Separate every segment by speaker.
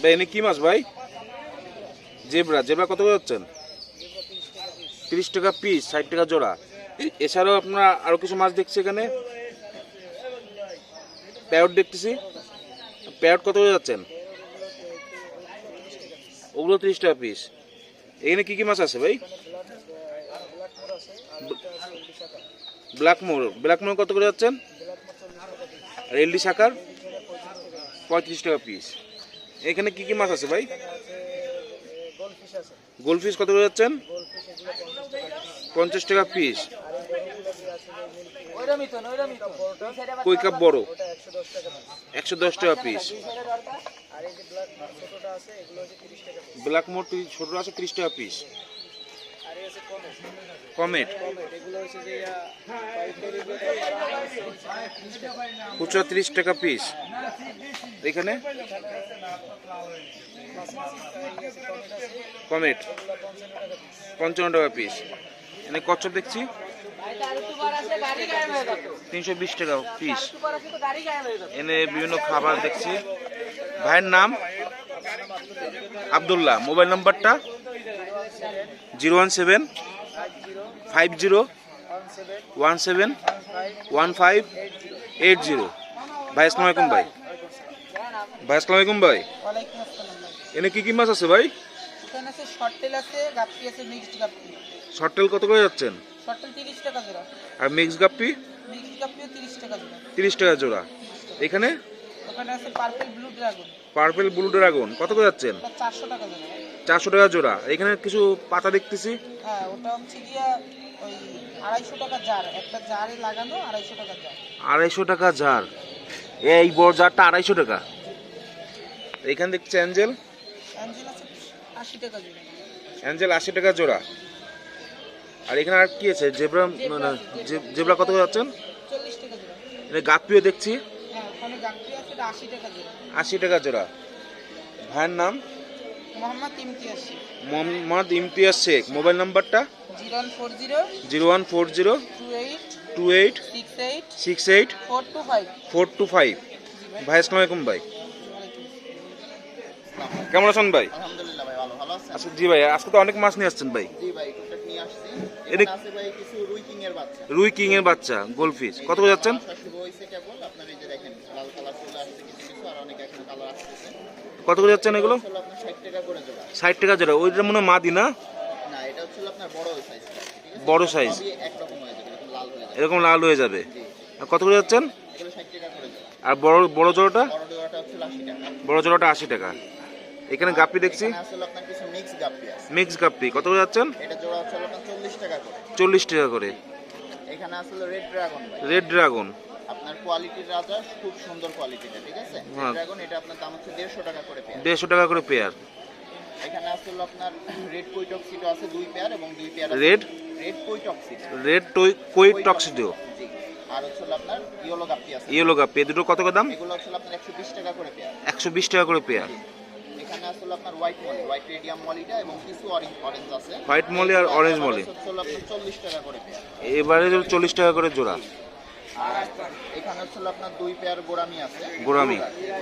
Speaker 1: ভাই, এনে কি মাছ ভাই? জেবরা। জেবরা কত করে যাচ্ছেন তিরিশ টাকা পিস ষাট টাকা জোড়া। এছাড়াও আপনারা আরও কিছু মাছ দেখছি এখানে? প্যারট দেখতেছি। প্যারট কত করে যাচ্ছেন? ওগুলো তিরিশ টাকা পিস এখানে কি কি মাছ আছে ভাই? ব্ল্যাক মোর। ব্ল্যাক মোর কত করে যাচ্ছেন? আর এলডি শাকার পঁয়ত্রিশ টাকা পিস এখানে কি কি মাছ আছে ভাই?
Speaker 2: গোলফিশ
Speaker 1: কত করে যাচ্ছেন? পঞ্চাশ
Speaker 2: টাকা
Speaker 1: পিস কই কাপ বড়?
Speaker 2: একশো দশ টাকা পিস ব্ল্যাক মোট ছোটোটা আছে তিরিশ টাকা পিস কমেট
Speaker 1: খুচরা তিরিশ টাকা পিস এখানে? কমেট পঞ্চান্ন টাকা পিস এখানে কচ্ছপ দেখছি। তিনশো বিশ টাকা পিস এনে বিভিন্ন খাবার দেখছি। ভাইয়ের নাম? আবদুল্লাহ। মোবাইল নাম্বারটা? Zero one seven five zero one seven one five eight zero. ভাই আসসালামু আলাইকুম ভাই। ভাই আসসালামু আলাইকুম ভাই। এনে কি কি মাছ আছে ভাই?
Speaker 2: শর্ট টেল
Speaker 1: শর্টেল কত করে যাচ্ছেন? আর মিক্স গাপ্পি?
Speaker 2: তিরিশ টাকা জোড়া।
Speaker 1: এখানে?
Speaker 2: পার্পল ব্লু ড্রাগন
Speaker 1: কত করে যাচ্ছেন?
Speaker 2: চারশো টাকা
Speaker 1: চারশো টাকা জোড়া। এখানে কিছু পাতা দেখতেছি।
Speaker 2: হ্যাঁ ওটা হচ্ছে গিয়া ওই আড়াইশো টাকা জার। একটা জারে লাগানো আড়াইশো টাকা জার।
Speaker 1: আড়াইশো টাকা জার। এই বড় জারটা আড়াইশো টাকা। এখানে দেখছি অ্যাঞ্জেল।
Speaker 2: অ্যাঞ্জেল আছে আশি টাকা জোড়া।
Speaker 1: অ্যাঞ্জেল আশি টাকা জোড়া। আর এখানে আর কি আছে? জেব্রা মানে জেব্রা কত করে যাচ্ছেন?
Speaker 2: টাকা জোড়া।
Speaker 1: দেখছি।
Speaker 2: হ্যাঁ এটা আশি টাকা জোড়া।
Speaker 1: ভাইয়ের নাম?
Speaker 2: মোহাম্মদ ইমতিয়াজ শেখ।
Speaker 1: মোহাম্মদ ইমতিয়াজ শেখ। মোবাইল নাম্বারটা?
Speaker 2: Zero one four zero two eight six eight four two five.
Speaker 1: ভাই আসসালামু আলাইকুম ভাই। কেমন আছেন ভাই?
Speaker 3: আলহামদুলিল্লাহ ভাই ভালো ভালো আছেন?
Speaker 1: আচ্ছা জি ভাই আজকে তো অনেক মাছ নিয়ে আসছেন ভাই।
Speaker 3: রুই কিং এর বাচ্চা।
Speaker 1: রুই কিং এর বাচ্চা গোলফিশ। কত করে যাচ্ছেন
Speaker 3: আসা শুরু হয়েছে কেবল আপনার এই যে দেখেন লাল কালার চলে আসছে কিছু কিছু আর অনেক এখন কালার আসতেছে
Speaker 1: কত করে যাচ্ছেন এগুলো?
Speaker 3: ষাট টাকা করে জোড়া।
Speaker 1: ওইটা মনে হয় মাদি না?
Speaker 3: বড় সাইজ এরকম লাল হয়ে যাবে।
Speaker 1: আর কত করে যাচ্ছেন? আর বড় বড় জোড়াটা?
Speaker 3: বড় জোড়াটা আশি টাকা।
Speaker 1: এখানে গাপ্পি দেখছি।
Speaker 3: Mix guppy
Speaker 1: guppy. কত করে যাচ্ছেন?
Speaker 3: চল্লিশ টাকা করে।
Speaker 1: চল্লিশ টাকা করে।
Speaker 3: এখানে আসলে রেড ড্রাগন
Speaker 1: রেড ড্রাগন
Speaker 3: আপনার কোয়ালিটির রাজা খুব সুন্দর কোয়ালিটিটা ঠিক আছে। ড্রাগন এটা আপনার দাম হচ্ছে দেড়শো টাকা করে পেয়ার
Speaker 1: দেড়শো টাকা করে পেয়ার
Speaker 3: এখানে আসলে আপনার রেড কুইটক্সিডো আছে দুই পেয়ার এবং দুই পেয়ার
Speaker 1: রেড
Speaker 3: রেড কুইটক্সিডো
Speaker 1: রেড টই কোয়েট টক্সিডো
Speaker 3: জি। আর হচ্ছে আপনার ইয়েলো গাপ্পি আছে।
Speaker 1: ইয়েলো গাপ্পি দুটো কত করে দাম?
Speaker 3: এগুলো হচ্ছে আপনার একশো বিশ টাকা করে পেয়ার
Speaker 1: একশো বিশ টাকা করে পেয়ার
Speaker 3: এখানে আসলে আপনার হোয়াইট মলি হোয়াইট রেডিয়াম মলিটা এবং কিছু অরেঞ্জ অরেঞ্জ আছে।
Speaker 1: হোয়াইট মলি আর অরেঞ্জ মলি
Speaker 3: হচ্ছে আপনার চল্লিশ টাকা করে পেয়ার
Speaker 1: এবারে চল্লিশ টাকা করে জোড়া।
Speaker 3: এখানে হচ্ছে আপনার দুই পেয়ার গোরামি আছে। এগুলো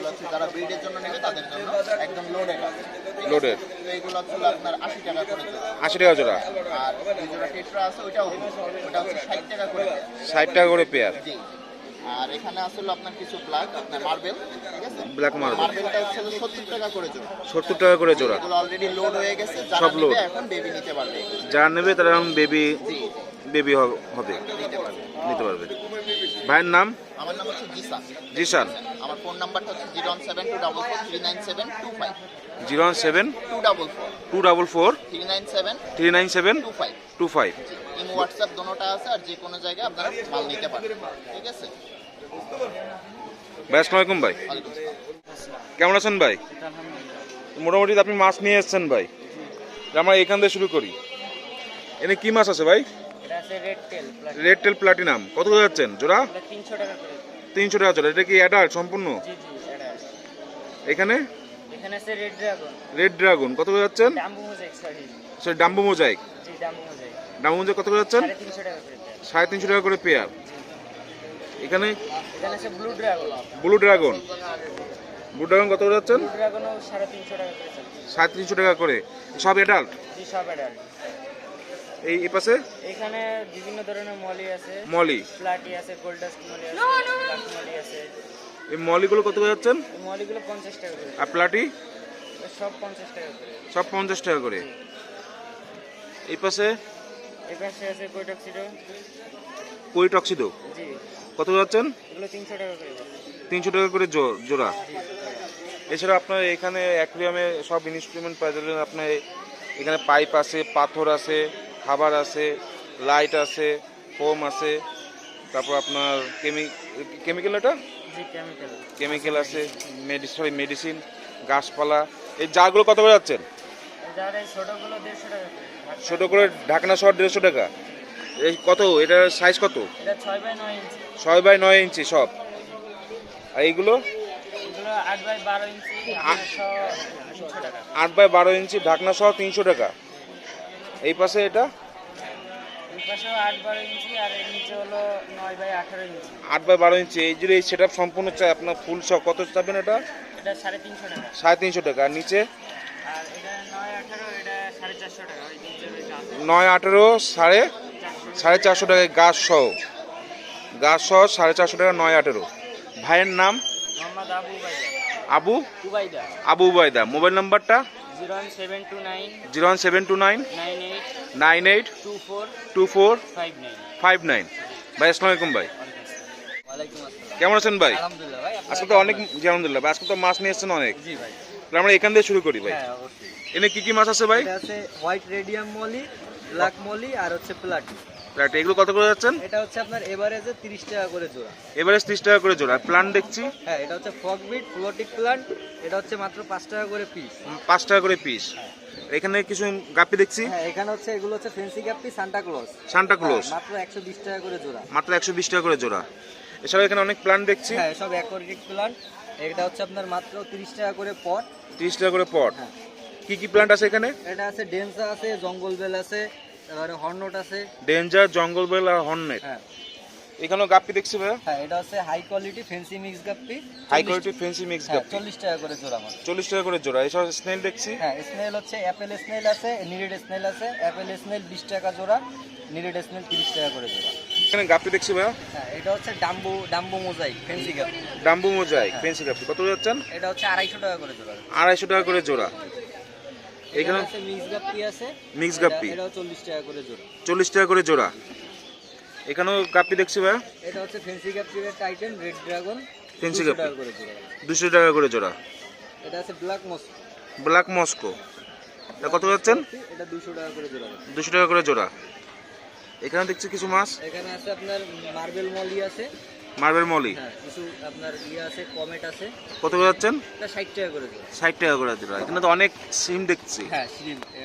Speaker 3: হচ্ছে যারা ব্রিডের জন্য নেবে তাদের জন্য একদম লোডেড আছে। ঠিক তো এগুলো হচ্ছে আপনার আশি টাকা করে জোড়া।
Speaker 1: টাকা জোড়া।
Speaker 3: আর দুই জোড়া টেট্রা আছে ওইটাও ওটা হচ্ছে ষাট টাকা করে পেয়ার
Speaker 1: ষাট টাকা করে পেয়ার
Speaker 3: জি। আর এখানে আসলে আপনার কিছু ব্ল্যাক আপনার মার্বেল ঠিক আছে। মার্বেলটা হচ্ছে সত্তর টাকা করে জোড়া।
Speaker 1: সত্তর টাকা করে জোড়া।
Speaker 3: এগুলো অলরেডি লোড হয়ে গেছে। যারা। নেবে এখন বেবি নিতে পারবে।
Speaker 1: যারা নেবে তারা বেবি বেবি হবে।
Speaker 3: নিতে পারবে।
Speaker 1: ভাইয়ের নাম?
Speaker 3: আমার নাম হচ্ছে জিসান
Speaker 1: জিসান।
Speaker 3: আমার ফোন নাম্বারটা হচ্ছে zero seven two double four three nine seven two five.
Speaker 1: Zero one seven
Speaker 3: two double four.
Speaker 1: Two double four
Speaker 3: three nine seven
Speaker 1: three nine seven
Speaker 3: two five.
Speaker 1: Two five.
Speaker 3: In WhatsApp দোনোটা আছে আর যে কোনো জায়গায় আপনারা মাল নিতে পারবেন ঠিক আছে?
Speaker 1: ভাই আসসালামু আলাইকুম ভাই। কেমন আছেন ভাই? মোটামুটি আপনি মাছ নিয়ে এসেছেন ভাই। আমরা এখান থেকে শুরু করি। এনে কি মাছ আছে ভাই?
Speaker 2: এটা আছে রেড টেল
Speaker 1: প্লাটিনাম কত করে যাচ্ছেন? জোড়া?
Speaker 2: তিনশো টাকা
Speaker 1: জোড়া। এটা কি অ্যাডাল্ট সম্পূর্ণ? এখানে?
Speaker 2: রেড ড্রাগন
Speaker 1: কত করে যাচ্ছেন?
Speaker 2: Sorry
Speaker 1: dumbo mosaic
Speaker 2: dumbo mosaic
Speaker 1: কত করে যাচ্ছেন?
Speaker 2: সাড়ে তিনশো টাকা করে
Speaker 1: পেয়ার এখানে?
Speaker 2: ব্লু ড্রাগন
Speaker 1: ব্লু ড্রাগন কত করে যাচ্ছেন?
Speaker 2: সাড়ে তিনশো টাকা করে চলছে।
Speaker 1: সাড়ে তিনশো টাকা করে। সব অ্যাডাল্ট
Speaker 2: সব অ্যাডাল্ট
Speaker 1: এই এ পাশে?
Speaker 2: এখানে বিভিন্ন ধরনের মলি আছে।
Speaker 1: মলি?
Speaker 2: প্লাটি আছে গোল্ডাস্ট মলি আছে ব্ল্যাক মলি আছে।
Speaker 1: এই মলিগুলো কত করে যাচ্ছেন?
Speaker 2: মলিগুলো পঞ্চাশ টাকা করে।
Speaker 1: আর প্লাটি
Speaker 2: সব পঞ্চাশ টাকা করে।
Speaker 1: সব পঞ্চাশ টাকা করে। এই পাশে?
Speaker 2: এই পাশে আছে কোইটক্সিডো।
Speaker 1: কই টক্সিদো
Speaker 2: জি।
Speaker 1: কত করে যাচ্ছেন?
Speaker 2: এগুলো তিনশো টাকা করে। যাচ্ছে।
Speaker 1: তিনশো টাকা করে জো- জোড়া। এছাড়া আপনার এখানে অ্যাকুরিয়ামে সব ইনস্ট্রুমেন্ট পাওয়া যাবে। আপনার এখানে পাইপ আছে পাথর আছে খাবার আছে লাইট আছে ফোম আছে তারপর আপনার কেমি কেমিক্যাল এটা?
Speaker 2: কেমিক্যাল
Speaker 1: আছে মেডিসিন সরি মেডিসিন গাছপালা। এই জারগুলো কত করে যাচ্ছেন? ছোটো করে। ঢাকনা শহর দেড়শো টাকা। এই কত? এটার সাইজ কত?
Speaker 2: ছয় বাই নয় ইঞ্চি।
Speaker 1: সব। আর এইগুলো?
Speaker 2: আট বাই বারো ইঞ্চি
Speaker 1: ঢাকনা সহ তিনশো টাকা। এই পাশে এটা?
Speaker 2: আট বাই
Speaker 1: বারো ইঞ্চি। এই সেট সম্পূর্ণ চাই আপনার ফুল সহ কত চাবেন এটা?
Speaker 2: এটা সাড়ে তিনশো টাকা।
Speaker 1: আর নিচে?
Speaker 2: নয় আঠেরো সাড়ে
Speaker 1: সাড়ে চারশো গাছ সহ। গাছ সহ সাড়ে চারশো টাকা নয় আঠেরো। ভাইয়ের নাম?
Speaker 2: আবু
Speaker 1: আবু? আবু উবায়দা। মোবাইল নাম্বারটা?
Speaker 2: Zero one seven two nine
Speaker 1: zero one seven two nine
Speaker 2: nine eight
Speaker 1: nine eight
Speaker 2: two four
Speaker 1: two four
Speaker 2: five nine.
Speaker 1: Five nine ভাই আসসালামু আলাইকুম ভাই। কেমন আছেন ভাই?
Speaker 2: আলহামদুলিল্লাহ
Speaker 1: আজকে তো অনেক জি আলহামদুলিল্লাহ ভাই আজকে তো মাছ নিয়ে এসেছেন অনেক।
Speaker 2: জি ভাই।
Speaker 1: তাহলে আমরা এখান দিয়ে শুরু করি ভাই।
Speaker 2: হ্যাঁ
Speaker 1: এনে কি কি মাছ আছে ভাই?
Speaker 4: আছে white radium molly black molly আর হচ্ছে প্লাটি
Speaker 1: রাইট এগুলো কত করে যাচ্ছেন?
Speaker 4: এটা হচ্ছে আপনার এভারেজে তিরিশ টাকা করে জোড়া।
Speaker 1: এবারে ত্রিশ টাকা করে জোড়া। প্লান দেখছি।
Speaker 4: হ্যাঁ এটা হচ্ছে ফগবিট ফ্লোটিক প্লান্ট এটা হচ্ছে মাত্র পাঁচ টাকা করে পিস
Speaker 1: উম, পাঁচ টাকা করে পিস এখানে কিছু গাপি দেখছি?
Speaker 4: হ্যাঁ এখানে হচ্ছে এগুলো হচ্ছে fancy guppy Santa Claus
Speaker 1: Santa Claus
Speaker 4: মাত্র একশো বিশ টাকা করে জোড়া।
Speaker 1: মাত্র একশো বিশ টাকা করে জোড়া। এছাড়াও এখানে অনেক প্লান্ট দেখছি।
Speaker 4: হ্যাঁ সব অ্যাকোয়াটিক প্লান্ট এটা হচ্ছে আপনার মাত্র তিরিশ টাকা করে পট
Speaker 1: তিরিশ টাকা করে পট
Speaker 4: হ্যাঁ।
Speaker 1: কি কি প্লান্ট আছে এখানে?
Speaker 4: এটা আছে ডেন্সা আছে জঙ্গল বেল আছে তারপরে হর্নট আছে।
Speaker 1: ডেঞ্জার জঙ্গল বেল আর হর্নেট
Speaker 4: হ্যাঁ।
Speaker 1: এখানেও গাপ্পি দেখছি ভাই
Speaker 4: হ্যাঁ এটা হচ্ছে high quality fancy mix guppy.
Speaker 1: High quality fancy mix
Speaker 4: হ্যাঁ
Speaker 1: গাপ্পি।
Speaker 4: চল্লিশ টাকা করে জোড়া মাত্র।
Speaker 1: চল্লিশ টাকা করে জোড়া। এছাড়াও স্নেল দেখছি।
Speaker 4: হ্যাঁ স্নেল হচ্ছে অ্যাপেল স্নেল আছে নিরেড স্নেল আছে অ্যাপেল স্নেল বিশ টাকা জোড়া নিরেড স্নেল তিরিশ টাকা করে জোড়া।
Speaker 1: এখানে গাপ্পি দেখছি ভাই
Speaker 4: হ্যাঁ এটা হচ্ছে ডাম্বু ডাম্বু মোজাইক ফেন্সি গাপ
Speaker 1: ডাম্বু মোজাইক ফেন্সি গাপ্পি। কত যাচ্ছেন?
Speaker 4: এটা হচ্ছে আড়াইশো টাকা করে জোড়া।
Speaker 1: আড়াইশো টাকা করে জোড়া।
Speaker 4: এখানে মিক্স গাপ্পি আছে।
Speaker 1: মিক্স
Speaker 4: এটা-
Speaker 1: গাপ্পি?
Speaker 4: এটাও চল্লিশ টাকা করে জোড়া।
Speaker 1: চল্লিশ টাকা করে জোড়া। এখানেও গাপ্পি দেখছি ভাই
Speaker 4: এটা হচ্ছে fancy গাপ্পির titan red dragon
Speaker 1: fancy guppy. দুশো টাকা করে জোড়া।
Speaker 4: এটা আছে ব্ল্যাক মস
Speaker 1: ব্ল্যাক মস্কো এটা কত যাচ্ছেন?
Speaker 4: এটা দুশো টাকা করে জোড়া।
Speaker 1: দুশো টাকা করে জোড়া। এখানে দেখছি কিছু মাছ।
Speaker 4: এখানে আছে আপনার মার্বেল মলি আছে।
Speaker 1: Marble molly?
Speaker 4: হ্যাঁ কিছু আপনার ইয়ে আছে কমেট আছে।
Speaker 1: কত করে যাচ্ছেন?
Speaker 4: ষাট টাকা করে
Speaker 1: ষাট টাকা করে জোড়া এখানে তো অনেক সিম দেখছি।
Speaker 4: হ্যাঁ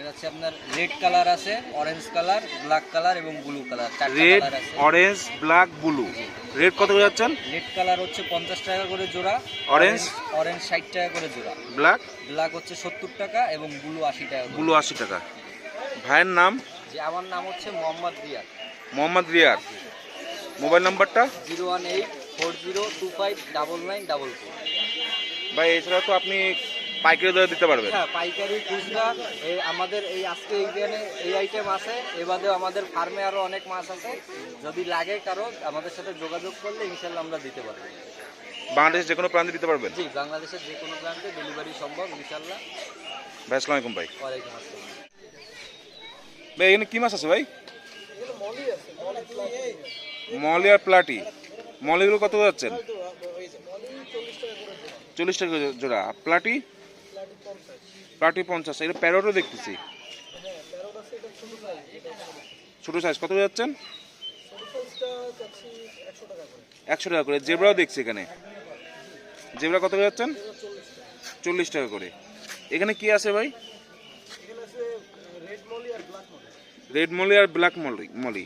Speaker 4: হচ্ছে আপনার রেড কালার আছে অরেঞ্জ কালার ব্ল্যাক কালার এবং blue colour.
Speaker 1: Red orange black blue red কত করে যাচ্ছেন?
Speaker 4: রেড কালার হচ্ছে পঞ্চাশ টাকা করে জোড়া।
Speaker 1: Orange?
Speaker 4: অরেঞ্জ ষাট টাকা করে জোড়া।
Speaker 1: ব্ল্যাক
Speaker 4: ব্ল্যাক হচ্ছে সত্তর টাকা এবং ব্লু আশি টাকা
Speaker 1: ব্লু আশি টাকা। ভাইয়ের নাম?
Speaker 4: যে আমার নাম হচ্ছে মোহাম্মদ রিয়াদ।
Speaker 1: মোহাম্মদ রিয়াদ। মোবাইল নাম্বারটা?
Speaker 4: Zero one eight four zero two five double nine double four.
Speaker 1: ভাই এছাড়া তো আপনি পাইকারি দরে দিতে পারবেন।
Speaker 4: হ্যাঁ পাইকারি খুচরা এই আমাদের এই আজকে এইখানে এই আইটেম আছে। এবাদেও আমাদের ফার্মে আরও অনেক মাছ আছে। যদি লাগে কারও আমাদের সাথে যোগাযোগ করলে ইনশাল্লাহ আমরা দিতে পারব।
Speaker 1: বাংলাদেশ যে কোনো প্রান্তে দিতে পারবেন?
Speaker 4: জি বাংলাদেশের যে কোনো প্রান্তে ডেলিভারি সম্ভব ইনশাল্লাহ।
Speaker 1: ভাই আসসালামু আলাইকুম ভাই।
Speaker 4: ওয়ালাইকুম আসসালাম।
Speaker 1: ভাই এখানে কি মাছ আছে ভাই? মলি আর প্লাটি। মলিগুলো কত যাচ্ছেন? চল্লিশ টাকা জোড়া। প্লাটি? প্লাটি পঞ্চাশ। এটা প্যারোটও দেখতেছি। ছোটো সাইজ কত যাচ্ছেন? একশো টাকা করে। জেবরাও দেখছি এখানে। জেবরা কত যাচ্ছেন? চল্লিশ টাকা করে। এখানে কি আছে ভাই? রেড মলি আর black molly. Molly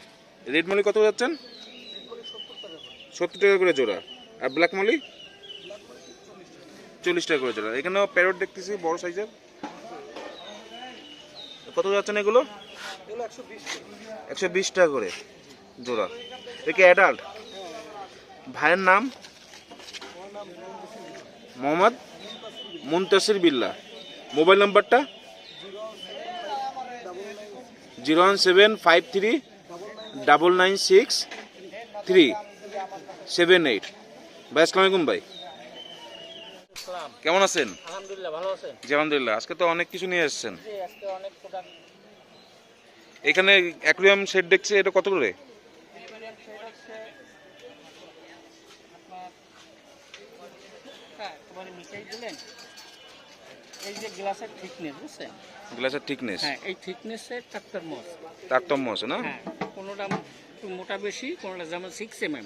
Speaker 1: red molly কত যাচ্ছেন? সত্তর টাকা করে জোড়া। আর ব্ল্যাক মলি চল্লিশ টাকা করে জোড়া। এখানেও প্যারট দেখতেছি, বড় সাইজের কত যাচ্ছেন এগুলো? একশো বিশ টাকা করে জোড়া। একে অ্যাডাল্ট ভাইয়ের নাম? মোহাম্মদ মুন্তাসির বিল্লা। মোবাইল নাম্বারটা? Zero one seven five three double nine six three. Seven eight ভাই আসসালামু আলাইকুম ভাই। কেমন আছেন?
Speaker 2: আলহামদুলিল্লাহ ভালো আছেন?
Speaker 1: জি আলহামদুলিল্লাহ। আজকে তো অনেক কিছু নিয়ে এসেছেন।
Speaker 2: জি আজকে অনেক প্রোডাক্ট
Speaker 1: এখানে অ্যাকুরিয়াম সেট দেখছি এটা কত করে?
Speaker 2: হ্যাঁ এই যে গ্লাসের থিকনেস বুঝছেন?
Speaker 1: গ্লাসের থিকনেস
Speaker 2: হ্যাঁ এই থিকনেসের চারটার মস
Speaker 1: তারতম্য আছে না?
Speaker 2: হ্যাঁ কোনোটা একটু মোটা বেশি কোনোটা যেমন সিক্স এম এম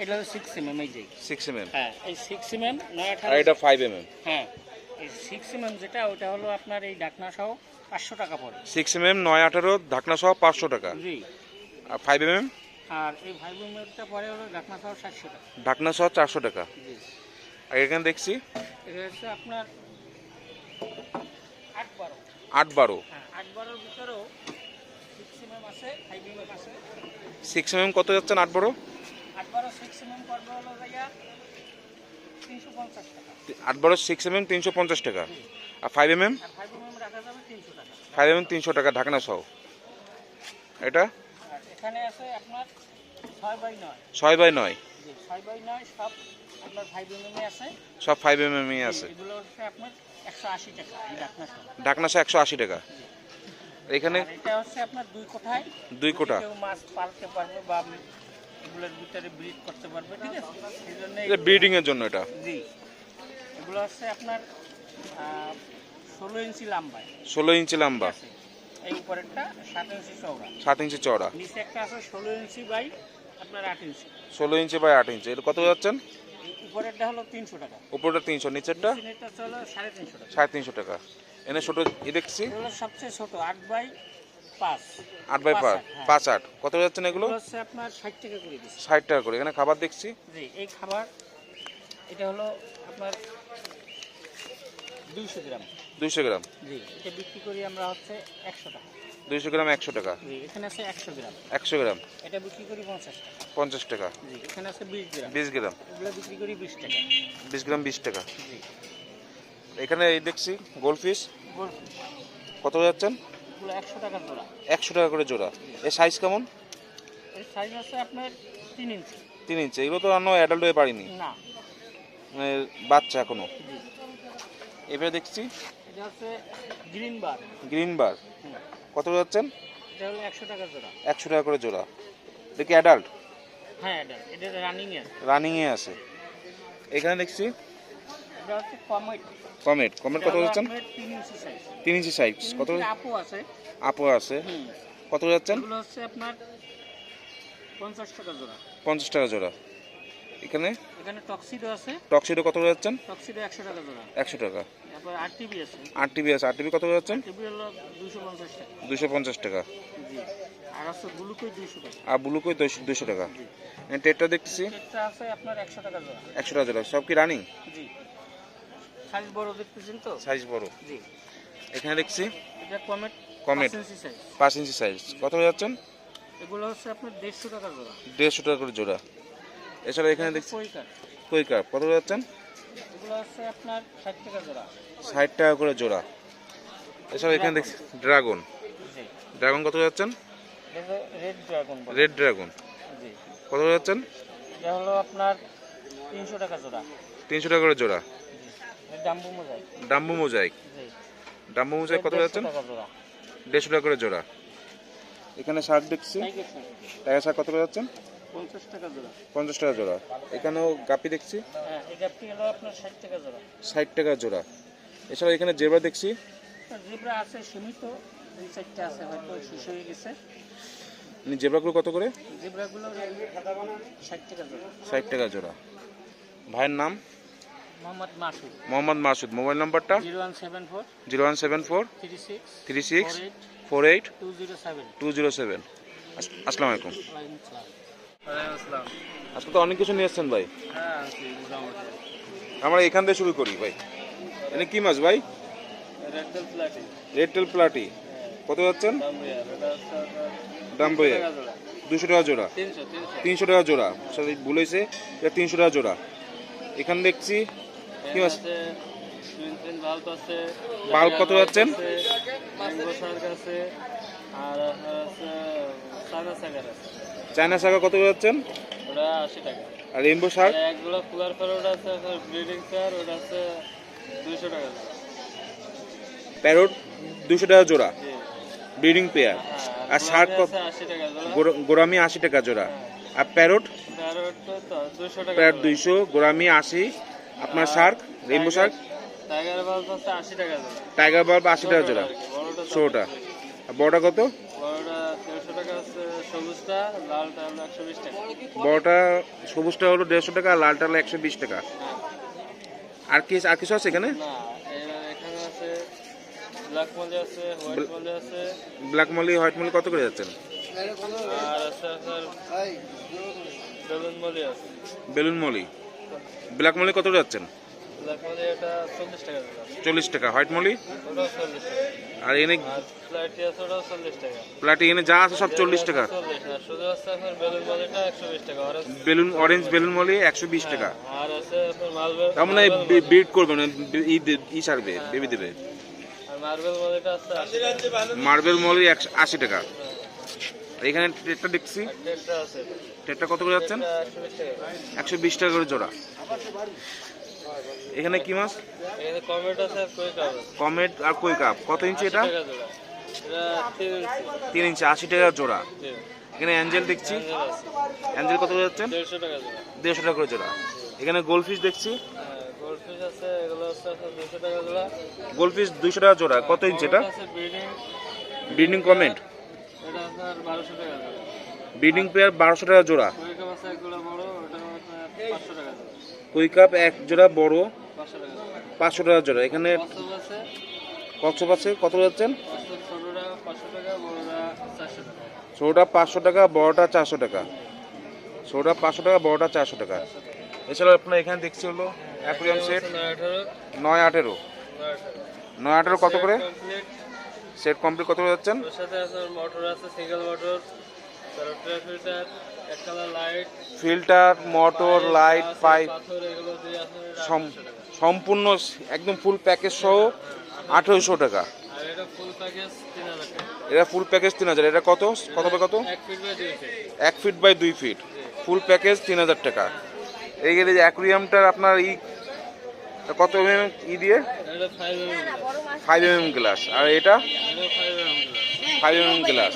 Speaker 2: এটা হলো সিক্স এম এম এই যে।
Speaker 1: সিক্স এম এম
Speaker 2: হ্যাঁ এই সিক্স এম এম নয়
Speaker 1: আর এটা ফাইভ এম এম
Speaker 2: হ্যাঁ এই সিক্স এম এম যেটা ওটা হলো আপনার এই ডাকনা সহ পাঁচশো টাকা পড়ে।
Speaker 1: সিক্স এম এম নয় আঠারো ঢাকনা সহ পাঁচশো টাকা।
Speaker 2: জি।
Speaker 1: আর ফাইভ এম এম
Speaker 2: আর এই ভাই বোনটা পরে হলো ডাকনা সহ সাতশো টাকা।
Speaker 1: ঢাকনা সহ চারশো টাকা।
Speaker 2: জি।
Speaker 1: আর এখানে দেখছি?
Speaker 2: এটা হচ্ছে আপনার আট বারো। সিক্স এম এম
Speaker 1: কত যাচ্ছেন আট বারো?
Speaker 2: আট বারো সিক্স এম এম তিনশো পঞ্চাশ টাকা।
Speaker 1: আর five M M
Speaker 2: five M M তিনশো টাকা।
Speaker 1: ঢাকনা সহ। এটা?
Speaker 2: এখানে আছে আপনার ছয় বাই নয়। সব ফাইভ এম এম আছে।
Speaker 1: সব ফাইভ এম এমই আছে।
Speaker 2: এগুলো হচ্ছে আপনার
Speaker 1: ঢাকনা সহ একশো আশি টাকা। এখানে
Speaker 2: আর এটা হচ্ছে আপনার দুই কোঠায়।
Speaker 1: দুই কোটা
Speaker 2: মাছ পালতে পারবে বা এগুলোর ভিতরে ব্রিড করতে পারবে ঠিক আছে? এই জন্য
Speaker 1: এটা ব্রিডিং এর জন্য এটা।
Speaker 2: জি। এগুলো হচ্ছে আপনার ষোলো ইঞ্চি
Speaker 1: লম্বা।
Speaker 2: এই উপরেরটা সাত ইঞ্চি চওড়া।
Speaker 1: ইঞ্চি চওড়া।
Speaker 2: নিচে একটা আছে ষোলো ইঞ্চি বাই আপনার আট ইঞ্চি।
Speaker 1: ষোলো ইঞ্চি বাই ইঞ্চি। এটা কত যাচ্ছেন?
Speaker 2: উপরেরটা হলো তিনশো টাকা।
Speaker 1: উপরটা তিনশো নিচেরটা?
Speaker 2: নিচেরটা হলো সাড়ে তিনশো টাকা।
Speaker 1: সাড়ে তিনশো টাকা। এনে ছোট এ দেখছি?
Speaker 2: এগুলো সবচেয়ে ছোট আট বাই পাঁচ।
Speaker 1: আট বাই পাঁচ
Speaker 2: হ্যাঁ।
Speaker 1: পাঁচ আট। কত যাচ্ছেন এগুলো?
Speaker 2: এগুলো হচ্ছে আপনার ষাট টাকা করে দিচ্ছি
Speaker 1: ষাট টাকা করে। এখানে খাবার দেখছি?
Speaker 2: জি এই খাবার এটা হলো আপনার দুইশো গ্রাম।
Speaker 1: দুইশো গ্রাম।
Speaker 2: জি এটা বিক্রি করি আমরা হচ্ছে একশো টাকা।
Speaker 1: দুইশো গ্রাম একশো টাকা।
Speaker 2: জি এখানে আছে একশো গ্রাম।
Speaker 1: একশো গ্রাম।
Speaker 2: এটা বিক্রি করি পঞ্চাশ টাকা।
Speaker 1: পঞ্চাশ টাকা।
Speaker 2: জি এখানে আছে বিশ গ্রাম।
Speaker 1: বিশ গ্রাম।
Speaker 2: এগুলো বিক্রি করি বিশ টাকা।
Speaker 1: বিশ গ্রাম বিশ টাকা। এখানে এই দেখছি গোল্ড ফিশ। কত যাচ্ছেন?
Speaker 2: একশো টাকা জোড়া।
Speaker 1: একশো টাকা করে জোড়া। এর সাইজ কেমন?
Speaker 2: এর সাইজ আছে আপনার তিন ইঞ্চি
Speaker 1: তিন ইঞ্চি এগুলো তো অন্য অ্যাডাল্ট হয়ে পারিনি।
Speaker 2: না।
Speaker 1: মানে বাচ্চা
Speaker 2: এখনও।
Speaker 1: এবারে দেখছি।
Speaker 2: গ্রিন বার
Speaker 1: গ্রিন বার কত যাচ্ছেন?
Speaker 2: একশো টাকা জোড়া।
Speaker 1: একশো টাকা করে জোড়া। দেখি অ্যাডাল্ট
Speaker 2: হ্যাঁ এটা এটা রানিং এর
Speaker 1: রানিংয়ে আছে। এখানে দেখছি?
Speaker 2: কমেট
Speaker 1: কমেট কত যাচ্ছেন?
Speaker 2: তিন ইঞ্চি সাইজ
Speaker 1: তিন ইঞ্চি সাইজ কত
Speaker 2: আপু আছে।
Speaker 1: আপো আছে। কত যাচ্ছেন?
Speaker 2: আপনার পঞ্চাশ টাকা জোড়া।
Speaker 1: পঞ্চাশ টাকা জোড়া। এখানে?
Speaker 2: এখানে টক্সিডো আছে।
Speaker 1: টক্সিডো কত করে যাচ্ছেন?
Speaker 2: টক্সিডো একশো টাকা জোড়া।
Speaker 1: একশো টাকা।
Speaker 2: তারপর আর টিভি আছে।
Speaker 1: আট টিভি আছে। আট টিভি কত যাচ্ছেন?
Speaker 2: টিভি হলো দুশো পঞ্চাশ টাকা।
Speaker 1: দুশো পঞ্চাশ টাকা।
Speaker 2: জি। আর আছে গ্লুকোজ দুশো টাকা।
Speaker 1: আর ব্লু কই দুশো টাকা। টেটটা দেখছি
Speaker 2: এটা আছে আপনার একশো টাকা জোড়া।
Speaker 1: একশো টাকা জোড়া। সব কি রানিং?
Speaker 2: জি। সাইজ বড় দেখতেছেন তো?
Speaker 1: সাইজ বড়।
Speaker 2: জি।
Speaker 1: এখানে দেখছি।
Speaker 2: এটা কমেট
Speaker 1: কমেট।
Speaker 2: সাইজ
Speaker 1: পাঁচ ইঞ্চি সাইজ কত করে যাচ্ছেন?
Speaker 2: এগুলো হচ্ছে আপনার দেড়শো টাকা জোড়া।
Speaker 1: দেড়শো টাকা করে জোড়া। এছাড়া এখানে দেখছি কই কাপ কত যাচ্ছেন?
Speaker 2: এগুলো ষাট টাকা
Speaker 1: করে জোড়া। এছাড়া এখানে দেখছি ড্রাগন। ড্রাগন কত যাচ্ছেন?
Speaker 2: রেড ড্রাগন
Speaker 1: কত যাচ্ছেন?
Speaker 2: হলো আপনার তিনশো টাকা জোড়া।
Speaker 1: তিনশো টাকা করে জোড়া।
Speaker 2: Dumbo
Speaker 1: mosaic. Dumbo mosaic. কত যাচ্ছেন? দেড়শো টাকা করে জোড়া। এখানে শাক দেখছি। টাকা শাক কত করে যাচ্ছেন?
Speaker 2: পঞ্চাশ টাকা জোড়া।
Speaker 1: পঞ্চাশ টাকা জোড়া। এখানেও গাপি দেখছি।
Speaker 2: হ্যাঁ এই গাপটি হলো আপনার ষাট টাকা জোড়া।
Speaker 1: ষাট টাকা জোড়া। এছাড়া এখানে জেব্রা দেখছি।
Speaker 2: জিব্রা আছে সীমিত দুই চারটে আছে হয়তো শেষ হয়ে গেছে।
Speaker 1: মানে জেব্রাগুলো কত করে?
Speaker 2: জিব্রাগুলো ষাট টাকা জোড়া।
Speaker 1: ষাট টাকা জোড়া। ভাইয়ের নাম?
Speaker 2: মোহাম্মদ মাসুদ।
Speaker 1: মোহাম্মদ মাসুদ। মোবাইল নাম্বারটা?
Speaker 2: Zero one seven four
Speaker 1: zero one seven four
Speaker 2: three six
Speaker 1: three six
Speaker 2: four eight two zero seven.
Speaker 1: Two zero seven. আসসালামু আলাইকুম। আজকে তো অনেক কিছু নিয়ে এসছেন ভাই।
Speaker 2: হ্যাঁ
Speaker 1: আমরা এখান থেকে শুরু করি ভাই। এনে কি মাছ ভাই?
Speaker 2: রেড বেল প্লাটি
Speaker 1: কত যাচ্ছেন?
Speaker 2: এটা
Speaker 1: দাম বইয়ে দুশো টাকা জোড়া।
Speaker 2: তিনশো
Speaker 1: টাকা জোড়া। সরি ভুলেছে এটা তিনশো টাকা জোড়া। এখানে দেখছি। কি মাছ?
Speaker 5: বাল্ব
Speaker 1: কত যাচ্ছেন?
Speaker 5: আর আছে।
Speaker 1: চায়না শাখা কত করে যাচ্ছেন?
Speaker 5: ওটা আশি টাকা।
Speaker 1: আর রেইনবো
Speaker 5: আর কুলার প্যারোট আছে আপনার ব্রিডিং পেয়ার ওটা আছে দুইশো টাকা জোড়া।
Speaker 1: দুশো টাকা জোড়া। ব্রিডিং পেয়ার
Speaker 5: হ্যাঁ,
Speaker 1: আর
Speaker 5: আশি টাকা জোড়া।
Speaker 1: গোর- গোরামি আশি টাকা জোড়া। আর প্যারোট
Speaker 5: প্যারোট।
Speaker 1: দুইশো গোরামি আশি। আপনার shark rainbow shark
Speaker 5: tiger barb আশি টাকা জোড়া। আর বড়টা
Speaker 1: ষোলোটা আর বড়টা কত?
Speaker 5: বড়টা দেড়শো টাকা আছে সবুজটা লালটা হলো একশো বিশ টাকা।
Speaker 1: বড়টা সবুজটা হলো দেড়শো টাকা আর লালটা হলো একশো বিশ টাকা।
Speaker 5: হ্যাঁ।
Speaker 1: আর কি আর কিছু আছে এখানে?
Speaker 5: না এখানে আছে ব্ল্যাক মলি আছে হোয়াইট মলি আছে।
Speaker 1: ব্ল্যাক মলি হোয়াইট মলি কত করে যাচ্ছেন?
Speaker 5: আর আছে আপনার বেলুন মলি আছে।
Speaker 1: Balloon molly. ব্ল্যাক মলি কত করে যাচ্ছেন?
Speaker 5: ব্ল্যাক মলি এটা চল্লিশ টাকা
Speaker 1: চল্লিশ টাকা। হোয়াইট মলি আর এনে প্লাটি এনে যা আছে সব চল্লিশ টাকা।
Speaker 5: বেলুন
Speaker 1: অরেঞ্জ বেলুন মলি একশো বিশ টাকা। তার মানে বিট করবে না ই দে- ই ছাড়বে বেবি দেবে।
Speaker 5: মার্বেল
Speaker 1: মলি একশো আশি টাকা। এখানে টেটটা দেখছি।
Speaker 5: টেটটা
Speaker 1: কত করে যাচ্ছেন?
Speaker 5: একশো বিশ টাকা
Speaker 1: করে জোড়া। এখানে কি মাছ?
Speaker 5: কমেট আর কই কাপ
Speaker 1: কত ইঞ্চি এটা?
Speaker 5: তিন ইঞ্চি।
Speaker 1: আশি টাকা জোড়া। এখানে অ্যাঞ্জেল দেখছি।
Speaker 5: অ্যাঞ্জেল
Speaker 1: কত করে যাচ্ছেন?
Speaker 5: দেড়শো টাকা
Speaker 1: করে জোড়া। এখানে গোলফিশ দেখছি।
Speaker 5: জোড়া।
Speaker 1: গোলফিশ দুইশো টাকা জোড়া। কত ইঞ্চি এটা?
Speaker 5: ব্রিডিং
Speaker 1: কমেন্ট ব্রিডিং পেয়ার বারোশো টাকা জোড়া।
Speaker 5: কই কাপ
Speaker 1: এক জোড়া বড়,
Speaker 5: পাঁচশো টাকা জোড়া।
Speaker 1: এখানে
Speaker 5: কচ্ছপ আছে,
Speaker 1: কত যাচ্ছেন?
Speaker 5: ছোটোটা পাঁচশো টাকা, বড়টা চারশো টাকা।
Speaker 1: ছোটোটা পাঁচশো টাকা, বড়টা চারশো টাকা। এছাড়া আপনার এখানে দেখছি হলো অ্যাকুরিয়াম সেট,
Speaker 5: নয় আঠেরো।
Speaker 1: নয় আঠেরো কত করে? সেট কমপ্লিট কত করে যাচ্ছেন?
Speaker 5: সাথে মোটর আছে single motor filter
Speaker 1: motor light pipe. সম্পূর্ণ একদম ফুল প্যাকেজ সহ আঠেরোশো টাকা।
Speaker 5: এটা ফুল প্যাকেজ তিন হাজার
Speaker 1: এটা কত? কত বাই কত?
Speaker 5: এক ফিট বাই দুই ফিট
Speaker 1: ফুল প্যাকেজ তিন হাজার টাকা। এই গেলে যে অ্যাকুরিয়ামটার আপনার ই কত এম ই দিয়ে?
Speaker 5: ফাইভ এম
Speaker 1: এম গ্লাস আর এটা?
Speaker 5: এটা five M
Speaker 1: M glass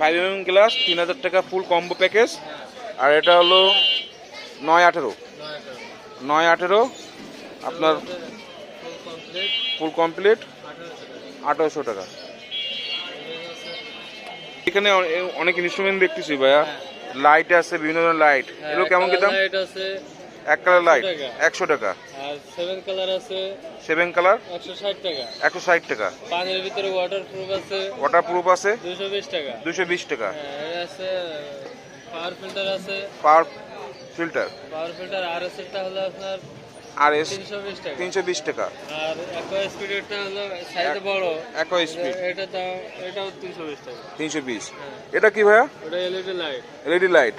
Speaker 1: five M M glass তিন হাজার টাকা ফুল কম্বো প্যাকেজ। আর এটা হলো নয় আঠেরো।
Speaker 5: নয় আঠেরো
Speaker 1: আপনার
Speaker 5: ফুল কমপ্লিট আঠারোশো টাকা।
Speaker 1: এখানে অনেক ইনস্ট্রুমেন্ট দেখতেছি ভাইয়া। লাইট আছে বিভিন্ন ধরনের লাইট এগুলো কেমন কি দাম? এক কালার লাইট একশো টাকা।
Speaker 5: আর সেভেন কালার আছে
Speaker 1: সেভেন কালার
Speaker 5: একশো ষাট টাকা।
Speaker 1: একশো ষাট টাকা।
Speaker 5: পানির ভিতরে ওয়াটার প্রুফ আছে।
Speaker 1: ওয়াটার প্রুফ আছে?
Speaker 5: দুশো বিশ টাকা।
Speaker 1: দুশো বিশ টাকা।
Speaker 5: হ্যাঁ, এর আছে পাওয়ার ফিল্টার আছে।
Speaker 1: পাওয়ার ফিল্টার
Speaker 5: পাওয়ার ফিল্টার আর এস এরটা হলো আপনার
Speaker 1: আর এস
Speaker 5: টাকা।
Speaker 1: তিনশো বিশ টাকা।
Speaker 5: আর একোয়া স্পিডেরটা হলো সাইজে বড়।
Speaker 1: স্পিড
Speaker 5: এটা দাম এটাও টাকা।
Speaker 1: তিনশো বিশ।
Speaker 5: হ্যাঁ।
Speaker 1: এটা কি ভাইয়া?
Speaker 5: এলইডি লাইট
Speaker 1: এলইডি লাইট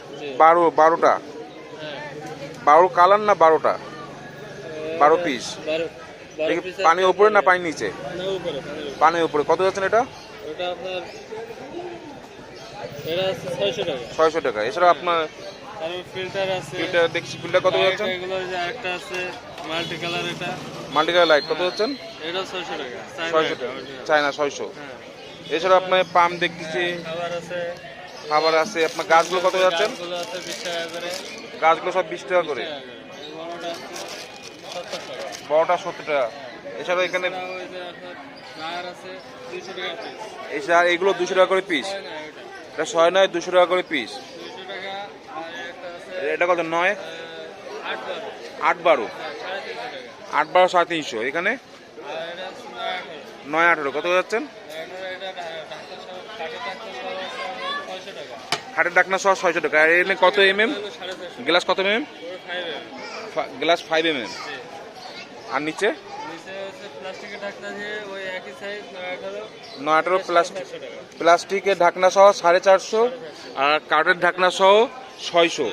Speaker 5: হ্যাঁ।
Speaker 1: কালার না বারোটা? বারো
Speaker 5: পিস
Speaker 1: পানি ওপরে না পানি নিচে?
Speaker 5: না উপরে উপরে।
Speaker 1: উপরে। কত যাচ্ছেন এটা?
Speaker 5: ছয়শো টাকা।
Speaker 1: এছাড়া আপনার
Speaker 5: ফিল্টার আছে।
Speaker 1: ফিল্টার দেখছি ফিল্টার কত যাচ্ছেন?
Speaker 5: এগুলো যে একটা আছে মাল্টি কালার এটা।
Speaker 1: মাল্টি কালার লাইট কত যাচ্ছেন?
Speaker 5: এটা ছয়শো টাকা। চায়না
Speaker 1: ছয়শো
Speaker 5: এটা,
Speaker 1: টাকা চায়না ছয়শো।
Speaker 5: হ্যাঁ।
Speaker 1: এছাড়া আপনার পাম্প দেখতেছি।
Speaker 5: খাবার আছে।
Speaker 1: খাবার আছে। আপনার গাছগুলো কত যাচ্ছেন?
Speaker 5: গাছগুলো
Speaker 1: সব বিশ টাকা করে
Speaker 5: টাকা করে। এই বড়টা আছে সত্তর টাকা
Speaker 1: বড়টা সত্তর টাকা এছাড়া এখানে
Speaker 5: এছাড়া
Speaker 1: এগুলো দুশো টাকা করে পিস এটা ছয় নয়, দুশো টাকা করে পিস এটা কত, নয়?
Speaker 5: আট বারো।
Speaker 1: আট বারো
Speaker 5: সাড়ে তিনশো।
Speaker 1: এখানে?
Speaker 5: নয়, আঠারো।
Speaker 1: কত যাচ্ছেন? হাটের ডাকনা সহ ছয়শো টাকা। এখানে কত এম এম গ্লাস কত M M glass five M M আর নিচে?
Speaker 5: নয় আঠারো।
Speaker 1: প্লাস্টিক। প্লাস্টিকের ঢাকনা সহ সাড়ে চারশো আর কাঠের ঢাকনা সহ ছয়শো।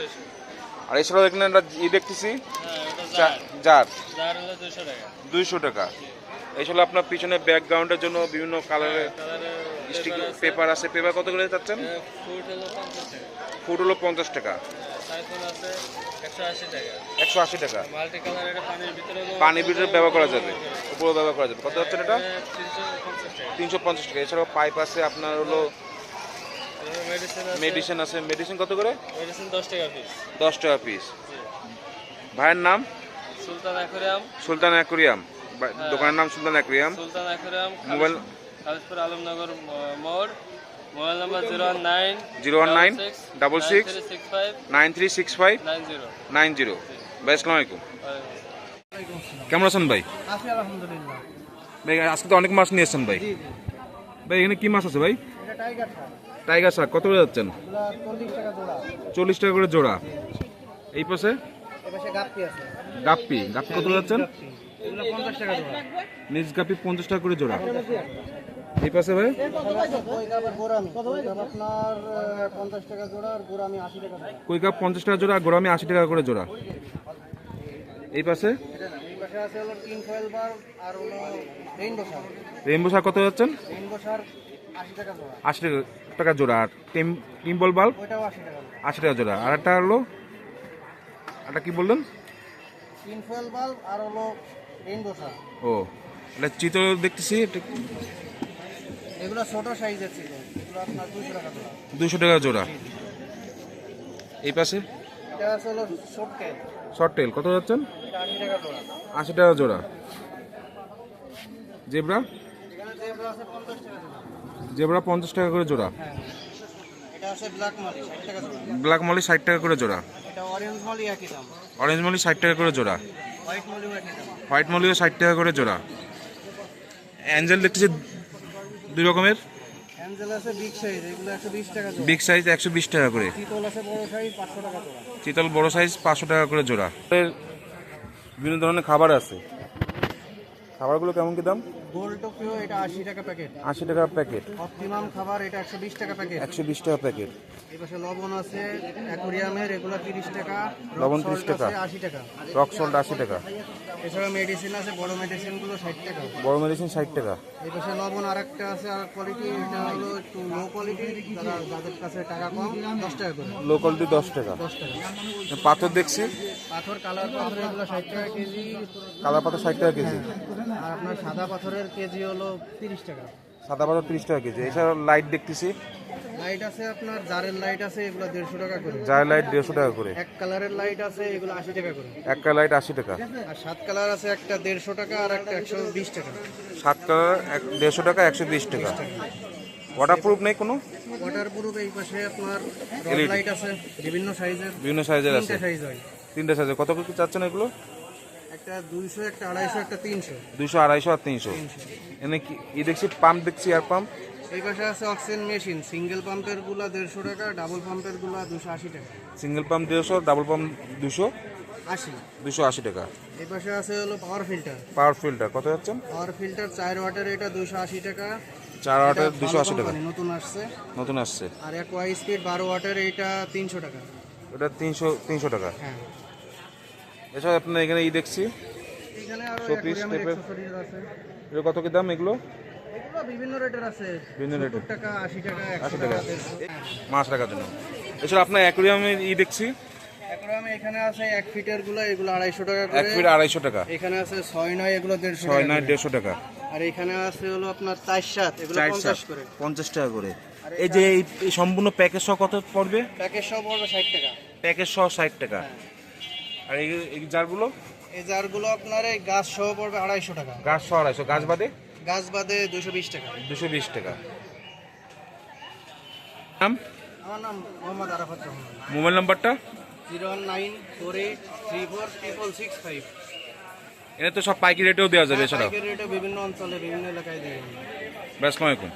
Speaker 1: আর এছাড়াও এখানে একটা ই দেখতেছি
Speaker 5: হ্যাঁ
Speaker 1: জার। দুইশো টাকা। হলো আপনার পিছনে ব্যাকগ্রাউন্ডের জন্য বিভিন্ন কালারের
Speaker 6: কালারের
Speaker 1: স্টিক পেপার আছে। পেপার কত করে চাচ্ছেন?
Speaker 6: ফুট হলো পঞ্চাশ টাকা। একশো আশি টাকা। পানির ভিতরে
Speaker 1: ব্যবহার করা যাবে। উপরে ব্যবহার করা যাবে। কত যাচ্ছেন এটা?
Speaker 6: তিনশো পঞ্চাশ টাকা।
Speaker 1: এছাড়াও পাইপ আছে আপনার হলো
Speaker 6: মেডিসিন আছে।
Speaker 1: মেডিসিন কত করে?
Speaker 6: দশ টাকা পিস
Speaker 1: ভাইয়ের নাম?
Speaker 6: সুলতান অ্যাকোরিয়াম।
Speaker 1: সুলতান অ্যাকুরিয়াম। দোকানের নাম Sultan aquarium.
Speaker 6: Sultan aquarium
Speaker 1: mobile
Speaker 6: Alamnagar মোড়। Mobile number zero one nine
Speaker 1: zero one nine double six nine three six five
Speaker 6: nine zero.
Speaker 1: ভাই আসসালামু আলাইকুম। কেমন আছেন ভাই? ভাই আজকে তো অনেক মাছ নিয়ে এসছেন ভাই। ভাই এখানে কি মাছ আছে ভাই?
Speaker 6: এটা টাইগার শাক।
Speaker 1: কত করে যাচ্ছেন?
Speaker 6: চল্লিশ টাকা জোড়া।
Speaker 1: চল্লিশ টাকা করে জোড়া। এই পাশে?
Speaker 6: গাপ্পি
Speaker 1: গাপ্পি। কত করে যাচ্ছেন? নিজ গাপ্পি পঞ্চাশ টাকা করে জোড়া। এই পাশে ভাই? কই কাপ পঞ্চাশ টাকা জোড়া আর গোড়ামি আশি টাকা করে জোড়া। এই পাশে?
Speaker 6: রেইনবো
Speaker 1: রেমবো কত যাচ্ছেন?
Speaker 6: আশি টাকা জোড়া
Speaker 1: টাকা টাকা জোড়া। আর টিম টিম্বল বাল্ব
Speaker 6: আশি টাকা জোড়া।
Speaker 1: আর একটা হলো? একটা কি বললেন?
Speaker 6: বাল্ব আর হলো
Speaker 1: ও এটা চিতল দেখতেছি এটা
Speaker 6: এগুলো ছোট সাইজের ছিল। এগুলো আপনার দুশো টাকা জোড়া।
Speaker 1: দুশো টাকা জোড়া। এই পাশে?
Speaker 6: এটা হলো শর্ট
Speaker 1: টেল কত যাচ্ছেন?
Speaker 6: এটা আশি টাকা জোড়া।
Speaker 1: আশি টাকা জোড়া। জেব্রা?
Speaker 6: জেব্রা পঞ্চাশ টাকা
Speaker 1: করে জোড়া।
Speaker 6: হ্যাঁ ব্ল্যাক মালি ষাট টাকা জোড়া।
Speaker 1: ব্ল্যাক মলি ষাট টাকা করে জোড়া।
Speaker 6: অরেঞ্জ মালি
Speaker 1: ষাট টাকা করে জোড়া।
Speaker 6: হোয়াইট মলিও
Speaker 1: ষাট টাকা করে জোড়া। অ্যাঞ্জেল দেখতেছি দুই রকমের?
Speaker 6: আছে বিগ সাইজ এগুলো একশো বিশ টাকা
Speaker 1: বিগ সাইজ একশো বিশ টাকা করে।
Speaker 6: চিতল বড় সাইজ পাঁচশো টাকা
Speaker 1: করে জোড়া। এর বিভিন্ন ধরনের খাবার আছে। খাবারগুলো কেমন কি দাম?
Speaker 6: গোল টোকিও এটা আশি টাকা প্যাকেট।
Speaker 1: আশি টাকা প্যাকেট।
Speaker 6: অপটিমাম খাবার এটা একশো বিশ টাকা প্যাকেট।
Speaker 1: একশো বিশ টাকা প্যাকেট।
Speaker 6: লবণ আছে অ্যাকোরিয়ামের এগুলো তিরিশ টাকা
Speaker 1: লবণ
Speaker 6: rock
Speaker 1: 30 টাকা।
Speaker 6: আছে আশি টাকা।
Speaker 1: রক সল্ট টাকা।
Speaker 6: এছাড়া মেডিসিন আছে বড় মেডিসিনগুলো ষাট টাকা।
Speaker 1: বড় মেডিসিন ষাট টাকা।
Speaker 6: এই পাশে লবণ আর একটা আছে আর কোয়ালিটি এটা হলো একটু লো কোয়ালিটি যারা যাদের কাছে টাকা কম দশ টাকা করে।
Speaker 1: লো কোয়ালিটি দশ টাকা।
Speaker 6: দশ টাকা।
Speaker 1: পাথর দেখছি।
Speaker 6: পাথর কালার পাথর এগুলো টাকা কেজি।
Speaker 1: কালা পাথর ষাট টাকা কেজি।
Speaker 6: আর আপনার সাদা পাথরের কেজি হলো তিরিশ টাকা।
Speaker 1: সাদা পাথর তিরিশ টাকা কেজি। এছাড়া লাইট দেখতেছি।
Speaker 6: লাইট আছে আপনার জারের লাইট আছে এগুলো দেড়শো টাকা করে।
Speaker 1: যার লাইট দেড়শো টাকা করে।
Speaker 6: এক কালারের লাইট আছে এগুলো আশি টাকা করে।
Speaker 1: একটা লাইট আশি টাকা।
Speaker 6: আর সাত কালার আছে একটা দেড়শো টাকা আর একটা একশো বিশ টাকা।
Speaker 1: সাত কালার এক দেড়শো টাকা একশো বিশ টাকা। ওয়াটার প্রুফ নেই কোনো?
Speaker 6: ওয়াটার প্রুফ এই পাশে আপনার রড লাইট আছে বিভিন্ন সাইজের
Speaker 1: বিভিন্ন সাইজের আছে।
Speaker 6: তিনটে সাইজ হয়।
Speaker 1: তিনটে সাইজের কত কি চাচ্ছেন এগুলো?
Speaker 6: একটা দুইশো একটা আড়াইশো একটা তিনশো।
Speaker 1: দুইশো আড়াইশো আর তিনশো। এনে কি ই দেখছি পাম্প দেখছি এয়ার পাম্প
Speaker 6: এই পাশে আছে অক্সিজেন মেশিন সিঙ্গেল পাম্পেরগুলা দেড়শো টাকা ডাবল পাম্পেরগুলা দুশো আশি টাকা।
Speaker 1: সিঙ্গেল পাম্প দেড়শো ডাবল পাম্প দুশো
Speaker 6: আশি।
Speaker 1: দুশো আশি টাকা।
Speaker 6: এই পাশে আছে হলো পাওয়ার ফিল্টার
Speaker 1: পাওয়ার ফিল্টার কত যাচ্ছেন
Speaker 6: পাওয়ার ফিল্টার চার ওয়াটের এটা দুশো আশি টাকা।
Speaker 1: চার ওয়াটের দুশো আশি টাকা।
Speaker 6: নতুন আসছে।
Speaker 1: নতুন আসছে।
Speaker 6: আর এক ওয়াই স্পিড বারো ওয়াটের এটা তিনশো টাকা।
Speaker 1: ওটা তিনশো তিনশো টাকা।
Speaker 6: হ্যাঁ।
Speaker 1: এছাড়া আপনার এখানে ই দেখছি। এগুলো কত কি দাম এগুলো?
Speaker 6: এগুলো বিভিন্ন রেটের আছে।
Speaker 1: বিভিন্ন রেটের।
Speaker 6: টাকা আশি টাকা
Speaker 1: আশি
Speaker 6: টাকা
Speaker 1: টাকা। মাছ রাখার জন্য। এছাড়া আপনার অ্যাকুরিয়ামের ই দেখছি।
Speaker 6: অ্যাকোয়ারিয়ামে এখানে আছে এক ফিটেরগুলো এগুলো আড়াইশো টাকা
Speaker 1: এক ফিট আড়াইশো টাকা।
Speaker 6: এখানে আছে ছয় নয় এগুলো দেড়শো
Speaker 1: ছয় নয় দেড়শো টাকা।
Speaker 6: আর এখানে আছে হলো আপনার চার সাত এগুলো পঞ্চাশ করে।
Speaker 1: পঞ্চাশ টাকা করে। এই যে এই- এই সম্পূর্ণ প্যাকেজ সহ কত পড়বে?
Speaker 6: প্যাকেজ সব পড়বে ষাট টাকা।
Speaker 1: প্যাকেজ সহ ষাট টাকা। আর এই জারগুলো?
Speaker 6: এই জারগুলো আপনার এই গাছ সহ পড়বে আড়াইশো টাকা।
Speaker 1: গাছ সহ আড়াইশো। গাছ বাদে?
Speaker 6: গাছ বাদে দুশো বিশ টাকা।
Speaker 1: দুশো বিশ টাকা। নাম?
Speaker 6: আমার নাম মোহাম্মদ আরাফাত রহমান।
Speaker 1: মোবাইল নাম্বারটা?
Speaker 6: Zero one nine four eight three four triple six five.
Speaker 1: এনে তো সব পাইকি রেটেও দেওয়া যাবে এছাড়াও।
Speaker 6: রেটে বিভিন্ন অঞ্চলে বিভিন্ন এলাকায় দিয়ে
Speaker 1: আসসালামু আলাইকুম।